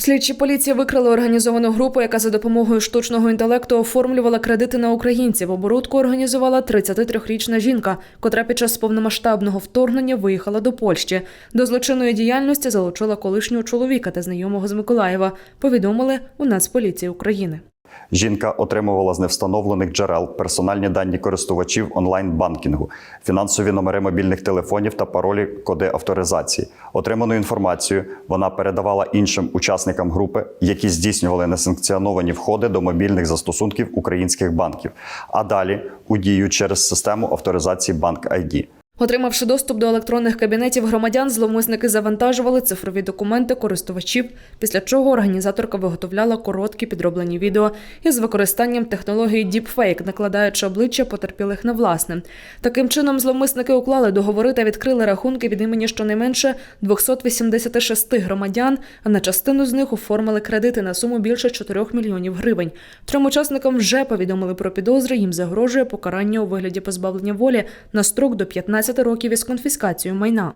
Слідчі поліції викрили організовану групу, яка за допомогою штучного інтелекту оформлювала кредити на українців. Оборудку організувала 33-річна жінка, котра під час повномасштабного вторгнення виїхала до Польщі. До злочинної діяльності залучила колишнього чоловіка та знайомого з Миколаєва. Повідомили у Нацполіції України. Жінка отримувала з невстановлених джерел персональні дані користувачів онлайн-банкінгу, фінансові номери мобільних телефонів та паролі коди авторизації. Отриману інформацію вона передавала іншим учасникам групи, які здійснювали несанкціоновані входи до мобільних застосунків українських банків, а далі у дію через систему авторизації Банк ID. Отримавши доступ до електронних кабінетів громадян, зловмисники завантажували цифрові документи користувачів, після чого організаторка виготовляла короткі підроблені відео із використанням технології Deepfake, накладаючи обличчя потерпілих на власне. Таким чином, зловмисники уклали договори та відкрили рахунки від імені щонайменше 286 громадян, а на частину з них оформили кредити на суму більше 4 мільйонів гривень. Трьом учасникам вже повідомили про підозри. Їм загрожує покарання у вигляді позбавлення волі на строк до 15 років із конфіскацією майна.